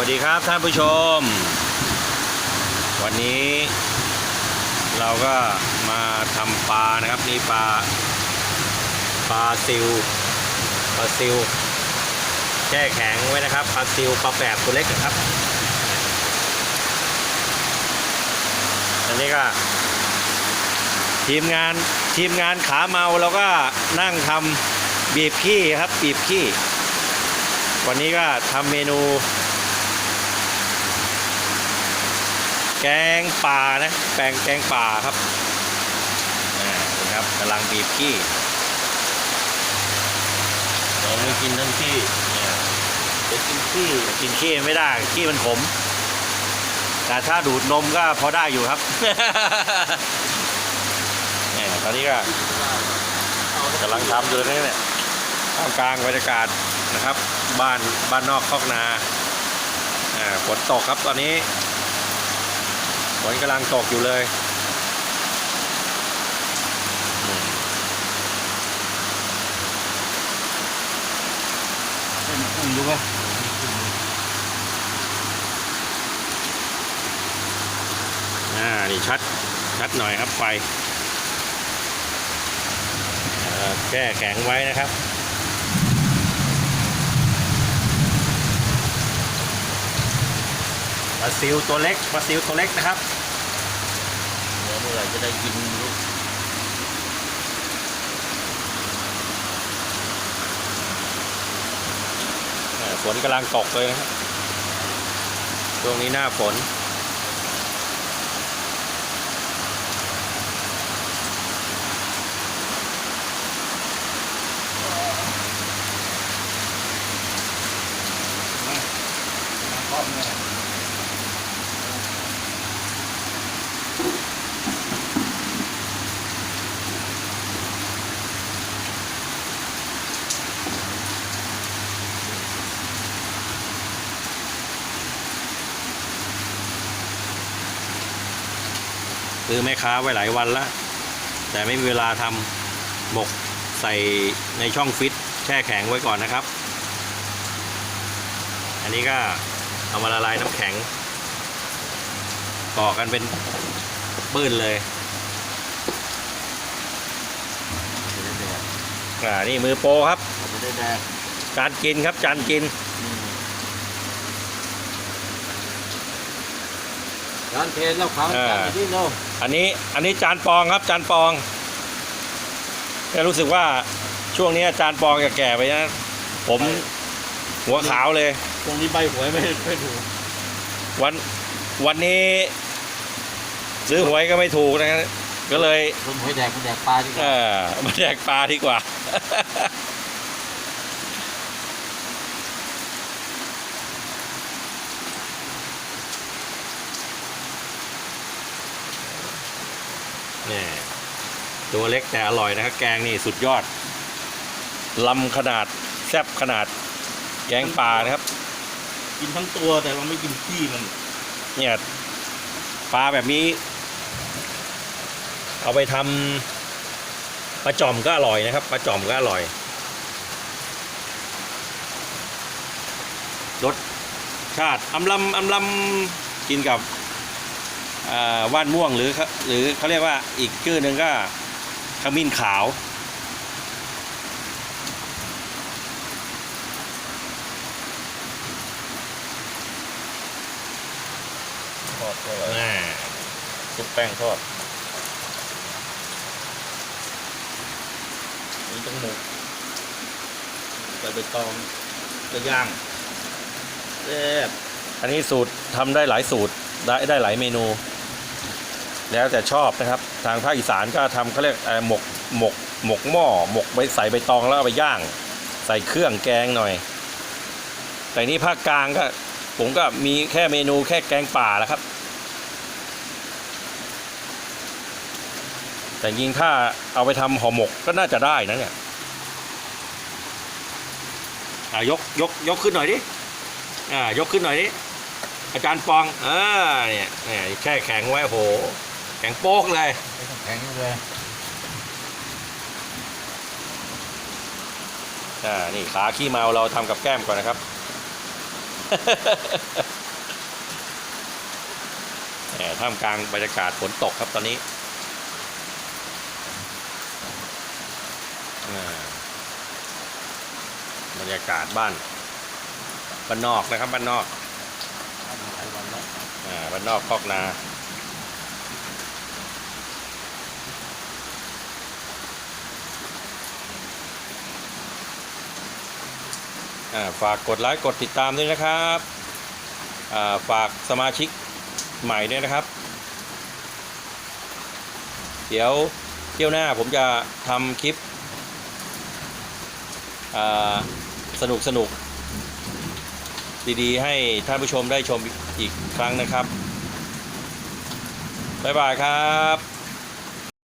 วัสดีครับท่านผู้ชม วันนี้ เราก็มาทำปลานะครับนี่ปลาปลาซิวปลาซิวแช่แข็งไว้นะครับปลาซิวปลาแปบตัวเล็กนะครับ อันนี้ก็ ทีมงานทีมงานขาเมาเราก็นั่งทำบีบขี้ครับบีบขี้วันนี้ก็ทำเมนู แกงป่านะแปลงแกงป่าครับอ่านะครับกำลังบีบขี้เราไม่กินทั้งที่เนี่ยจะกินที่กินขี้ไม่ได้ขี้มันขม แต่ถ้าดูดนมก็พอได้อยู่ครับเนี่ยตอนนี้ก็กำลังทำอยู่นี่เนี่ยท่ามกลางบรรยากาศนะครับ บ้านบ้านนอกคอกนาอ่าฝนตกครับตอนนี้ฝ นกำลังตกอยู่เลยอืมเป็นกุ้งดูป่ะอ่า นี่ชัด ชัดหน่อยครับไฟเอ่อแช่แข็งไว้นะครับปลาซิวตัวเล็กปลาซิวตัวเล็กนะครับ เดี๋ยวเมื่อไหร่ จะได้กินลูกฝนกำลังตกเลยนะครับช่วงนี้หน้าฝนครอบเซื้อแม่ค้าไว้หลายวันแล้วแต่ไม่มีเวลาทำหมกใส่ในช่องฟิตแช่แข็งไว้ก่อนนะครับ อันนี้ก็เอามาละลายน้ำแข็งก่อกันเป็นปื้นเลยจะได้แดกอ่านี่มือโปรครับจะได้แดกจานกินครับจานกิน อืมร้านเทนแล้วขาวอ่าจานที่โน่อันนี้อันนี้จานปองครับจานปองแค่รู้สึกว่าช่วงนี้จานปองจะแก่ไปนะผมหัวขาวเลย ตรงนี้ใบหวยไม่ไม่ถูกวันวันนี้ ซื้อหวยก็ไม่ถูกนะก็เลยคนหวยแดกคนแดกปลาดีกเอว่าอมาแดกปลาดีกว่า นี่ตัวเล็กแต่อร่อยนะครับ แกงนี่สุดยอดลำขนาดแซ่บขนาด แกงปลานะครับ กินทั้งตัวแต่เราไม่กินขี้มัน เนี่ยปลาแบบนี้ เอาไปทำปลาจ่อมก็อร่อยนะครับปลาจ่อมก็อร่อยรสชาติอำลำอำลำกินกับอ่า ว่านม่วงหรือเขาหรือเขาเรียกว่าอีกชื่อหนึ่งก็ขมิ้นขาวทอดก็อร่อยน่าซุปแป้งทอดนี่ต้องหมูใส่ใบตองจะย่างแซ่บอันนี้สูตรทำได้หลายสูตรได้ได้หลายเมนู แล้วแต่ชอบนะครับ ทางภาคอีสานก็ทำเขาเรียกเอ่อหมกหมกหมกหม้อหมกใบใส่ใบตองแล้วเอาไปย่าง ใส่เครื่องแกงหน่อย แต่นี่ภาคกลางก็ ผมก็มีแค่เมนูแค่แกงป่าแล้วครับ แต่ยิงถ้าเอาไปทำห่อหมกก็น่าจะได้นะเนี่ยอะยกยกยกขึ้นหน่อยดิอ่ายกขึ้นหน่อยดิอาจารย์ปองเออเนี่ยเนี่ยแช่แข็งไว้โห ข็งโป๊กเลย แข็งเลยอ่านี่ขาขี้เมาเราทำกับแก้มก่อนนะครับ แหมท่ามกลางบรรยากาศฝนตกครับตอนนี้อ่าบรรยากาศบ้านบ้านนอกนะครับบ้านนอกไทยวันเนาะอ่าบ้านนอกคอกนา ฝากกดไลค์กดติดตามด้วยนะครับาฝากสมาชิกใหม่ด้วยนะครับ เดี๋ยวเที่ยวหน้าผมจะทำคลิปสนุกสนุกดีๆ ให้ท่านผู้ชมได้ชมอีกครั้งนะครับ บ๊ายบายครับ